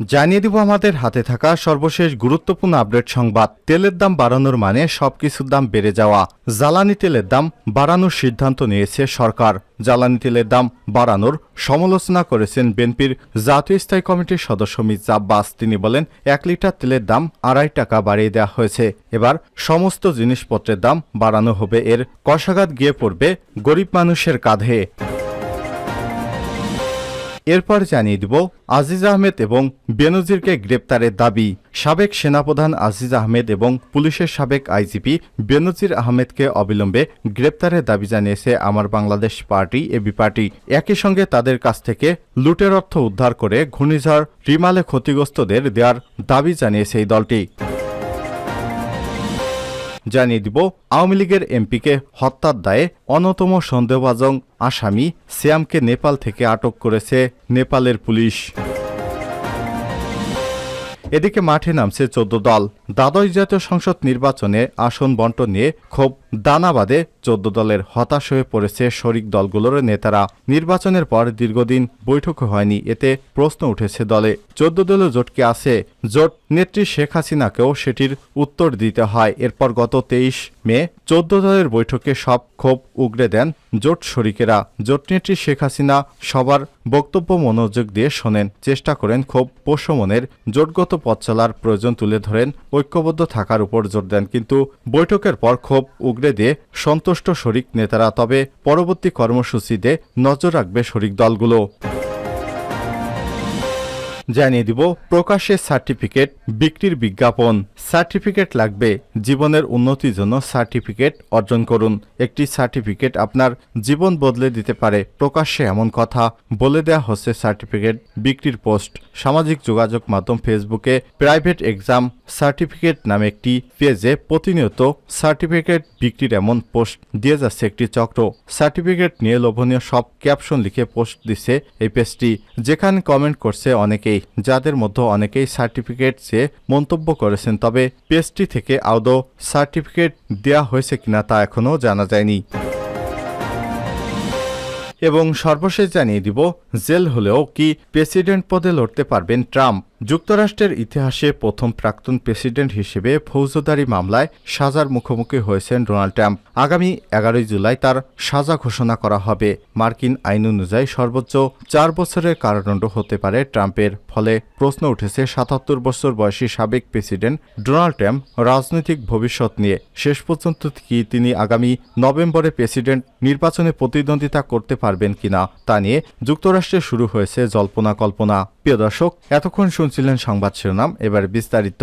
জানিয়ে দিব আমাদের হাতে থাকা সর্বশেষ গুরুত্বপূর্ণ আপডেট সংবাদ। তেলের দাম বাড়ানোর মানে সবকিছুর দাম বেড়ে যাওয়া। জ্বালানি তেলের দাম বাড়ানোর সিদ্ধান্ত নিয়েছে সরকার। জ্বালানি তেলের দাম বাড়ানোর সমালোচনা করেছেন বিএনপির জাতীয় স্থায়ী কমিটির সদস্য মির্জা আব্বাস। তিনি বলেন, এক লিটার তেলের দাম আড়াই টাকা বাড়িয়ে দেওয়া হয়েছে। এবার সমস্ত জিনিসপত্রের দাম বাড়ানো হবে। এর কষাঘাত গিয়ে পড়বে গরিব মানুষের কাঁধে। এরপর জানিয়ে দিব আজিজ আহমেদ এবং বেনজিরকে গ্রেপ্তারের দাবি। সাবেক সেনাপ্রধান আজিজ আহমেদ এবং পুলিশের সাবেক আইজিপি বেনজির আহমেদকে অবিলম্বে গ্রেপ্তারের দাবি জানিয়েছে আমার বাংলাদেশ পার্টি এবি পার্টি। একই সঙ্গে তাদের কাছ থেকে লুটের অর্থ উদ্ধার করে ঘূর্ণিঝড় রিমালে ক্ষতিগ্রস্তদের দেওয়ার দাবি জানিয়েছে এই দলটি। জানিয়ে দিব, আওয়ামী লীগের এমপিকে হত্যার দায়ে অন্যতম সন্দেহভাজন আসামি সিয়ামকে নেপাল থেকে আটক করেছে নেপালের পুলিশ। এদিকে মাঠে নামছে চোদ্দ দল। দ্বাদশ জাতীয় সংসদ নির্বাচনে আসন বন্টন নিয়ে ক্ষোভ। দানাবাদে চোদ্দ দলের হতাশ হয়ে পড়েছে শরিক দলগুলোর নেতারা। নির্বাচনের পর দীর্ঘদিন বৈঠক হয়নি, এতে প্রশ্ন উঠেছে দলে। চোদ্দ দলীয় জোটকে আছে? জোট নেত্রী শেখ হাসিনাকেও সেটির উত্তর দিতে হয়। এরপর গত তেইশ মে চোদ্দ দলের বৈঠকে সব ক্ষোভ উগড়ে দেন জোট শরিকেরা। জোট নেত্রী শেখ হাসিনা সবার বক্তব্য মনোযোগ দিয়ে শোনেন। চেষ্টা করেন ক্ষোভ পোষমনের জোটগত পথ চলার প্রয়োজন তুলে ধরেন, ঐক্যবদ্ধ থাকার উপর জোর দেন। কিন্তু বৈঠকের পর ক্ষোভ উগড়ে দিয়ে সন্তুষ্ট শরিক নেতারা তবে পরবর্তী কর্মসূচিতে নজর রাখবে শরিক দলগুলো। জানিয়ে দিব প্রকাশের সার্টিফিকেট বিক্রির বিজ্ঞাপন। সার্টিফিকেট লাগবে। জীবনের উন্নতির জন্য সার্টিফিকেট অর্জন করুন। একটি সার্টিফিকেট আপনার জীবন বদলে দিতে পারে। প্রকাশ্যে এমন কথা বলে দেওয়া হচ্ছে সার্টিফিকেট বিক্রির পোস্ট। সামাজিক যোগাযোগ মাধ্যম ফেসবুকে প্রাইভেট এক্সাম সার্টিফিকেট নামে একটি পেজে প্রতিনিয়ত সার্টিফিকেট বিক্রির এমন পোস্ট দিয়ে যাচ্ছে একটি চক্র। সার্টিফিকেট নিয়ে লোভনীয় সব ক্যাপশন লিখে পোস্ট দিছে এই পেজটি। যেখানে কমেন্ট করছে অনেকেই, যাদের মধ্যে অনেকেই সার্টিফিকেট চেয়ে মন্তব্য করেছেন। তবে পেজটি থেকে আদৌ সার্টিফিকেট দেয়া হয়েছে কিনা তা এখনও জানা যায়নি। এবং সর্বশেষ জানিয়ে দিব, জেল হলেও কি প্রেসিডেন্ট পদে লড়তে পারবেন ট্রাম্প? যুক্তরাষ্ট্রের ইতিহাসে প্রথম প্রাক্তন প্রেসিডেন্ট হিসেবে ফৌজদারি মামলায় সাজার মুখোমুখি হয়েছেন ডোনাল্ড ট্রাম্প। আগামী এগারোই জুলাই তার সাজা ঘোষণা করা হবে। মার্কিন আইন অনুযায়ী সর্বোচ্চ চার বছরের কারাদণ্ড হতে পারে ট্রাম্পের ফলে প্রশ্ন উঠেছে সাতাত্তর বছর বয়সী সাবেক প্রেসিডেন্ট ডোনাল্ড ট্রাম্প রাজনৈতিক ভবিষ্যৎ নিয়ে। শেষ পর্যন্ত কি তিনি আগামী নভেম্বরে প্রেসিডেন্ট নির্বাচনে প্রতিদ্বন্দ্বিতা করতে পারবেন কিনা তা নিয়ে যুক্তরাষ্ট্রে শুরু হয়েছে জল্পনা কল্পনা। প্রিয় দর্শক, এতক্ষণ শুনছিলেন সংবাদ শিরোনাম, এবার বিস্তারিত।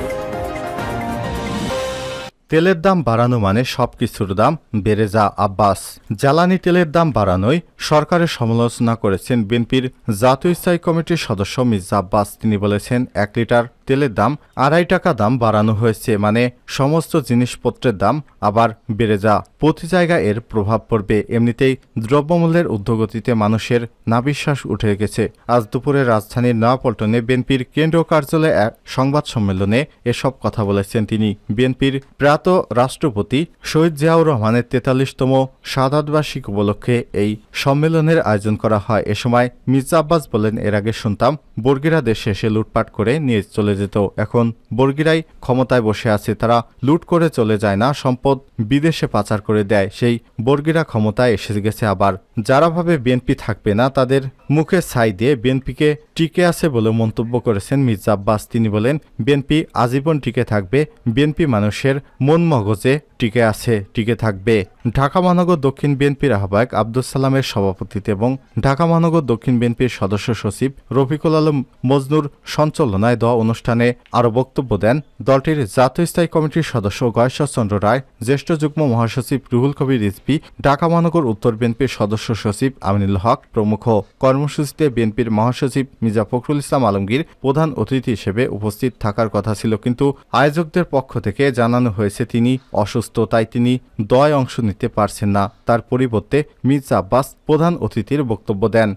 তেলের দাম বাড়ানো মানে সব কিছুর দাম বেড়ে যা আব্বাস। জ্বালানি তেলের দাম বাড়ানোয় সরকারের সমালোচনা করেছেন বিএনপির জাতীয় স্থায়ী কমিটির সদস্য মির্জা আব্বাস। তিনি বলেছেন, এক লিটার তেলের দাম আড়াই টাকা দাম বাড়ানো হয়েছে মানে সমস্ত জিনিসপত্রের দাম আবার বেড়ে যা। প্রতি জায়গায় এর প্রভাব পড়বে। এমনিতেই দ্রব্যমূল্যের ঊর্ধ্বগতিতে মানুষের নাবিশ্বাস উঠে গেছে। আজ দুপুরে রাজধানীর নয়াপল্টনে বিএনপির কেন্দ্রীয় কার্যালয়ে এক সংবাদ সম্মেলনে এসব কথা বলেছেন তিনি। বিএনপির প্রয়াত রাষ্ট্রপতি শহীদ জিয়াউর রহমানের তেতাল্লিশতম সাদাতবার্ষিক উপলক্ষে এই সম্মেলনের আয়োজন করা হয়। এ সময় মির্জা আব্বাস বলেন, এর আগে শুনতাম বর্গিরা দেশে এসে লুটপাট করে নিয়ে চলে যেত। এখন বর্গিরাই ক্ষমতায় বসে আছে, তারা লুট করে চলে যায় না, সম্পদ বিদেশে পাচার করে দেয়। সেই বর্গিরা ক্ষমতায় এসে গেছে আবার। যারা ভাবে বিএনপি থাকবে না, তাদের মুখে ছাই দিয়ে বিএনপিকে টিকে আছে বলে মন্তব্য করেছেন মির্জা আব্বাস। তিনি বলেন, বিএনপি আজীবন টিকে থাকবে, বিএনপি মানুষের মন মগজে টিকে আছে, টিকে থাকবে। ঢাকা মহানগর দক্ষিণ বিএনপির আহ্বায়ক আব্দুল সালামের সভাপতিত্বে এবং ঢাকা মহানগর দক্ষিণ বিএনপির সদস্য সচিব রফিকুল আলম মজনুর সঞ্চালনায় দেওয়া অনুষ্ঠানে আরও বক্তব্য দেন দলটির জাতীয় স্থায়ী কমিটির সদস্য গয়েশ্বরচন্দ্র রায়, জ্যেষ্ঠ যুগ্ম মহাসচিব রুহুল কবির রিজভি, ঢাকা মহানগর উত্তর বিএনপির সদস্য সচিব আমিনুল হক প্রমুখ। কর্মসূচিতে বিএনপির মহাসচিব মির্জা ফখরুল ইসলাম আলমগীর প্রধান অতিথি হিসেবে উপস্থিত থাকার কথা ছিল, কিন্তু আয়োজকদের পক্ষ থেকে জানানো হয়েছে তিনি অসুস্থ, তাই তিনি দয় অংশ নিতে পারছেন না। তার পরিবর্তে মির্জা আব্বাস প্রধান অতিথির বক্তব্য দেন।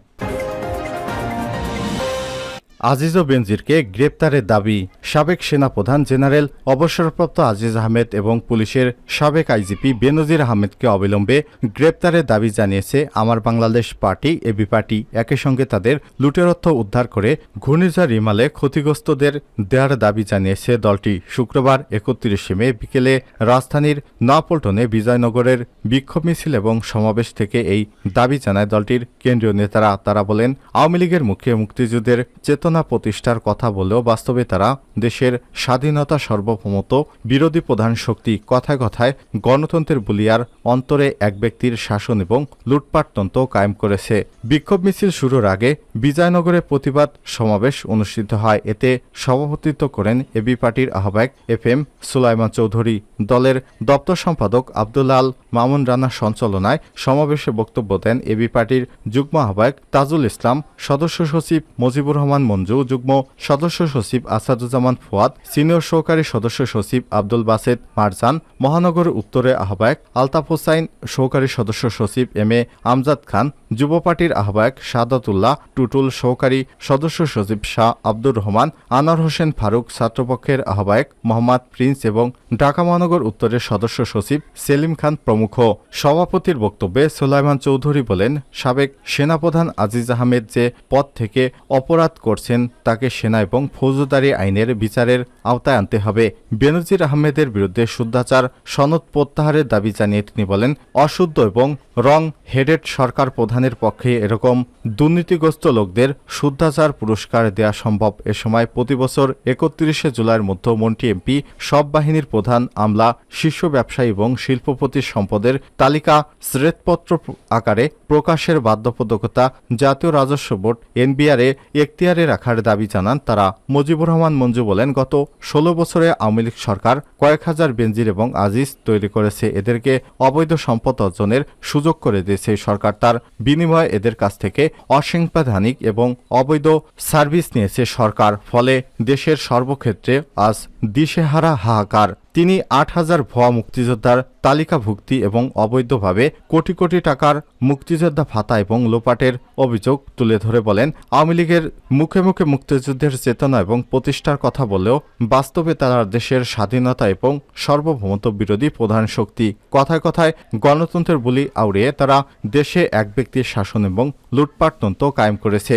আজিজ ও বেনজিরকে গ্রেপ্তারের দাবি। সাবেক সেনাপ্রধান জেনারেল অবসরপ্রাপ্ত আজিজ আহমেদ এবং পুলিশের সাবেক আইজিপি বেনজির আহমেদকে অবিলম্বে গ্রেপ্তারের দাবি জানিয়েছে আমার বাংলাদেশ পার্টি এবি পার্টি। একই সঙ্গে তাদের লুটের অর্থ উদ্ধার করে ঘূর্ণিঝড় রিমালে ক্ষতিগ্রস্তদের দেওয়ার দাবি জানিয়েছে দলটি। শুক্রবার একত্রিশে মে বিকেলে রাজধানীর নয়াপল্টনে বিজয়নগরের বিক্ষোভ মিছিল এবং সমাবেশ থেকে এই দাবি জানায় দলটির কেন্দ্রীয় নেতারা। তারা বলেন, আওয়ামী লীগের মুখে মুক্তিযুদ্ধের চেতনা প্রতিষ্ঠার কথা বলেও বাস্তবে তারা দেশের স্বাধীনতা সার্বভৌমত্ব বিরোধী প্রধান শক্তি কথায় কথায় গণতন্ত্রের বুলিয়ার অন্তরে এক ব্যক্তির শাসন এবং লুটপাটতন্ত্র কায়েম করেছে। বিক্ষোভ মিছিল শুরুর আগে বিজয়নগরে প্রতিবাদ সমাবেশ অনুষ্ঠিত হয়। এতে সভাপতিত্ব করেন এবি পার্টির আহ্বায়ক এফ এম সুলাইমান চৌধুরী। দলের দপ্তর সম্পাদক আব্দুল্লাল মামুন রানার সঞ্চালনায় সমাবেশে বক্তব্য দেন এবি পার্টির যুগ্ম আহ্বায়ক তাজুল ইসলাম। সদস্য সচিব মুজিবুর রহমান মঞ্জু যুগ্ম সদস্য সচিব আসাদুজ্জামান ফুয়াদ, সিনিয়র সহকারী সদস্য সচিব আব্দুল বাসেদ মারজান, মহানগর উত্তরে আহ্বায়ক আলতাফ হোসাইন, সহকারী সদস্য সচিব এম এ আমজাদ খান, যুব পার্টির আহ্বায়ক সাদাতুল্লাহ, টুটুল সহকারী সদস্য সচিব শাহ আব্দুর রহমান, আনোয়ার হোসেন ফারুক ছাত্রপক্ষের আহ্বায়ক মোহাম্মদ প্রিন্স এবং ঢাকা মহানগর উত্তরের সদস্য সচিব সেলিম খান প্রমুখ। সভাপতির বক্তব্যে সুলাইমান চৌধুরী বলেন, সাবেক সেনাপ্রধান আজিজ আহমেদ যে পদ থেকে অপরাধ করছেন তাকে সেনা এবং ফৌজদারি আইনের বিচারের আওতায় আনতে হবে। বেনজির আহমেদের বিরুদ্ধে শুদ্ধাচার সনদ প্রত্যাহারের দাবি জানিয়ে তিনি বলেন, অশুদ্ধ এবং রং হেডেড সরকার প্রধানের পক্ষে এরকম দুর্নীতিগ্রস্ত লোকদের শুদ্ধাচার পুরস্কার দেয়া সম্ভব। এ সময় প্রতি বছর একত্রিশে জুলাইয়ের মধ্যে মন্ত্রী এমপি, সব বাহিনীর প্রধান আমলা, শীর্ষ ব্যবসায়ী এবং শিল্পপতির সম্পদের তালিকা শ্রেতপত্র আকারে প্রকাশের বাধ্যবাধকতা জাতীয় রাজস্ব বোর্ড এনবিআরে এখতিয়ারে রাখার দাবি জানান তারা। মুজিবুর রহমান মঞ্জু বলেন, গত ষোলো বছরে আওয়ামী লীগ সরকার কয়েক হাজার বেনজির এবং আজিজ তৈরি করেছে। এদেরকে অবৈধ সম্পদ অর্জনের সুযোগ করে দিয়েছে। সরকার তার বিনিময়ে এদের কাছ থেকে অসাংবিধানিক এবং অবৈধ সার্ভিস নিয়েছে সরকার। ফলে দেশের সর্বক্ষেত্রে আজ দিশেহারা হাহাকার। তিনি আট হাজার ভুয়া মুক্তিযোদ্ধার তালিকাভুক্তি এবং অবৈধভাবে কোটি কোটি টাকার মুক্তিযোদ্ধা ভাতা এবং লোপাটের অভিযোগ তুলে ধরে বলেন, আওয়ামী লীগের মুখে মুখে মুক্তিযুদ্ধের চেতনা এবং প্রতিষ্ঠার কথা বললেও বাস্তবে তারা দেশের স্বাধীনতা এবং সার্বভৌমত্ব বিরোধী প্রধান শক্তি। কথায় কথায় গণতন্ত্রের বুলি আউড়িয়ে তারা দেশে এক ব্যক্তির শাসন এবং লুটপাটতন্ত্র কায়েম করেছে।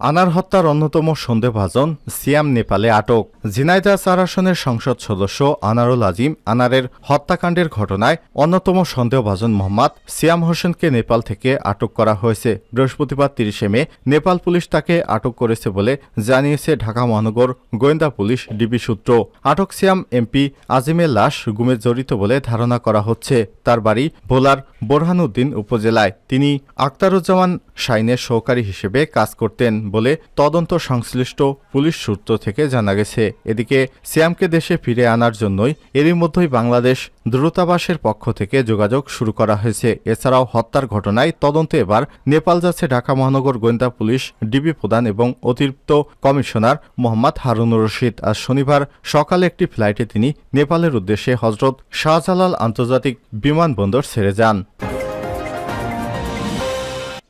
আনার হত্যার অন্যতম সন্দেহভাজন সিয়াম নেপালে আটক। ঝিনাইদহ চার সংসদ সদস্য আনারুল আজিম আনারের হত্যাকাণ্ডের ঘটনায় অন্যতম সন্দেহভাজন মোহাম্মদ সিয়াম হোসেনকে নেপাল থেকে আটক করা হয়েছে। বৃহস্পতিবার তিরিশে মে নেপাল পুলিশ তাকে আটক করেছে বলে জানিয়েছে ঢাকা মহানগর গোয়েন্দা পুলিশ ডিবি সূত্র। আটক সিয়াম এমপি আজিমের লাশ গুমে জড়িত বলে ধারণা করা হচ্ছে। তার বাড়ি ভোলার বোরহানুদ্দিন উপজেলায়। তিনি আক্তারুজ্জামান শাইনের সহকারী হিসেবে কাজ করতেন। বলে তদন্ত সংশ্লিষ্ট পুলিশ সূত্র থেকে জানা গেছে। এদিকে সিয়ামকে দেশে ফিরে আনার জন্যই এরই মধ্যেই বাংলাদেশ দ্রুতাবাসের পক্ষ থেকে যোগাযোগ শুরু করা হয়েছে। এছাড়াও হত্যার ঘটনায় তদন্তে এবার নেপাল যাচ্ছে ঢাকা মহানগর গোয়েন্দা পুলিশ, ডিবি প্রধান এবং অতিরিক্ত কমিশনার মোহাম্মদ হারুনুর রশিদ। আজ শনিবার সকালে একটি ফ্লাইটে তিনি নেপালের উদ্দেশ্যে হজরত শাহজালাল আন্তর্জাতিক বিমানবন্দর ছেড়ে যান।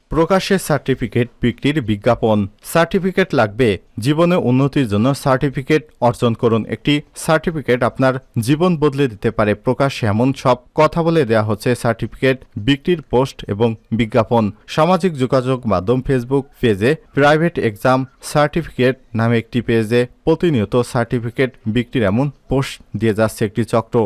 প্রকাশ্যে সার্টিফিকেট বিক্রির বিজ্ঞাপন। সার্টিফিকেট লাগবে, জীবনে উন্নতির জন্য সার্টিফিকেট অর্জন করুন। একটি সার্টিফিকেট আপনার জীবন বদলে দিতে পারে, প্রকাশ্যে এমন সব কথা বলে দেওয়া হচ্ছে। সার্টিফিকেট বিক্রির পোস্ট এবং বিজ্ঞাপন। সামাজিক যোগাযোগ মাধ্যম ফেসবুক পেজে প্রাইভেট এক্সাম সার্টিফিকেট নামে একটি পেজে প্রতিনিয়ত সার্টিফিকেট বিক্রির এমন পোস্ট দিয়ে যাচ্ছে একটি চক্র।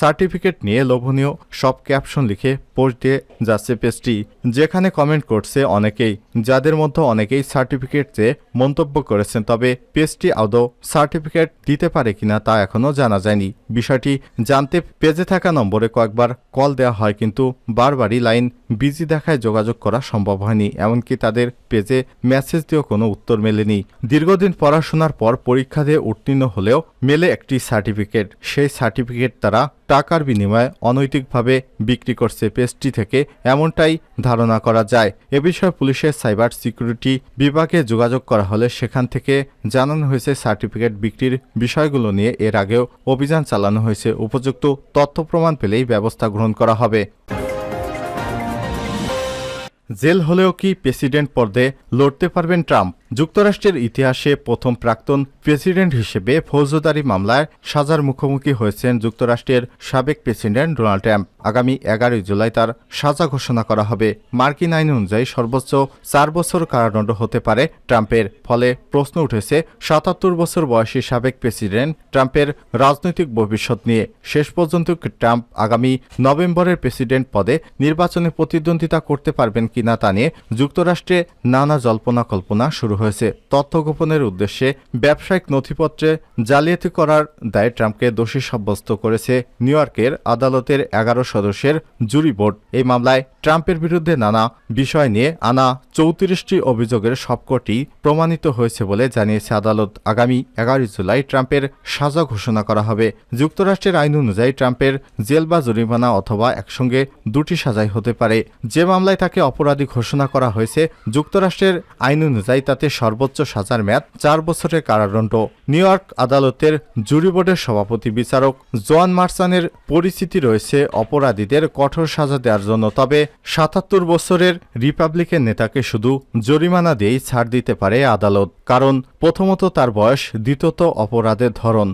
সার্টিফিকেট নিয়ে লোভনীয় সব ক্যাপশন লিখে পোস্ট দিয়ে যাচ্ছে পেজটি। যেখানে কমেন্ট করছে অনেকেই, যাদের মধ্যে অনেকেই সার্টিফিকেট চেয়ে মন্তব্য করেছেন, তবে পেজটি আদৌ সার্টিফিকেট দিতে পারে কিনা তা এখনও জানা যায়নি। বিষয়টি জানতে পেজে থাকা নম্বরে কয়েকবার কল দেওয়া হয়, কিন্তু বারবারই লাইন বিজি দেখায় যোগাযোগ করা সম্ভব হয়নি, এমনকি তাদের পেজে মেসেজ দিয়েও কোনো উত্তর মেলেনি। দীর্ঘদিন পড়াশোনার পর পরীক্ষা দিয়ে উত্তীর্ণ হলেও মেলে একটি সার্টিফিকেট। সেই সার্টিফিকেট তারা টাকার বিনিময়ে অনৈতিকভাবে বিক্রি করছে পেজটি থেকে, এমনটাই ধারণা করা যায়। এ বিষয়ে পুলিশের সাইবার সিকিউরিটি বিভাগে যোগাযোগ করা হলে সেখান থেকে জানানো হয়েছে সার্টিফিকেট বিক্রির বিষয়গুলো নিয়ে। এর আগেও অভিযান চালানো হয়েছে। উপযুক্ত তথ্য প্রমাণ পেলেই ব্যবস্থা গ্রহণ করা হবে। জেল হলেও কি প্রেসিডেন্ট পদে লড়তে পারবেন ট্রাম্প? যুক্তরাষ্ট্রের ইতিহাসে প্রথম প্রাক্তন প্রেসিডেন্ট হিসেবে ফৌজদারি মামলায় সাজার মুখোমুখি হয়েছেন যুক্তরাষ্ট্রের সাবেক প্রেসিডেন্ট ডোনাল্ড ট্রাম্প। আগামী এগারোই জুলাই তার সাজা ঘোষণা করা হবে। মার্কিন আইন অনুযায়ী সর্বোচ্চ চার বছর কারাদণ্ড হতে পারে ট্রাম্পের, ফলে প্রশ্ন উঠেছে সাতাত্তর বছর বয়সী সাবেক প্রেসিডেন্ট ট্রাম্পের রাজনৈতিক ভবিষ্যৎ নিয়ে। শেষ পর্যন্ত ট্রাম্প আগামী নভেম্বরের প্রেসিডেন্ট পদে নির্বাচনে প্রতিদ্বন্দ্বিতা করতে পারবেন কিনা তা নিয়ে যুক্তরাষ্ট্রে নানা জল্পনা কল্পনা শুরু হয়েছে। তথ্য গোপনের উদ্দেশ্যে ব্যবসায়িক নথিপত্রে জালিয়াতি করার দায়ে ট্রাম্পকে দোষী সাব্যস্ত করেছে নিউ ইয়র্কের আদালতের এগারো সদস্যের জুরি বোর্ড। এই মামলায় ট্রাম্পের বিরুদ্ধে নানা বিষয় নিয়ে আনা চৌত্রিশটি অভিযোগের সবকটি প্রমাণিত হয়েছে বলে জানিয়েছে আদালত। আগামী এগারোই জুলাই ট্রাম্পের সাজা ঘোষণা করা হবে। যুক্তরাষ্ট্রের আইন অনুযায়ী ট্রাম্পের জেল বা জরিমানা অথবা একসঙ্গে দুটি সাজাই হতে পারে। যে মামলায় তাকে অপরাধী ঘোষণা করা হয়েছে, যুক্তরাষ্ট্রের আইন অনুযায়ী তাতে সর্বোচ্চ সাজার মেয়াদ চার বছরের কারাদণ্ড। নিউ ইয়র্ক আদালতের জুরি বোর্ডের সভাপতি বিচারক জোয়ান মার্সানের পরিচিতি রয়েছে অপরাধীদের কঠোর সাজা দেওয়ার জন্য, তবে সাতাত্তর বছরের রিপাবলিকের নেতাকে শুধু জরিমানা দিয়েই ছাড় দিতে পারে আদালত, কারণ প্রথমত তার বয়স দ্বিতীয়ত অপরাধের ধরন।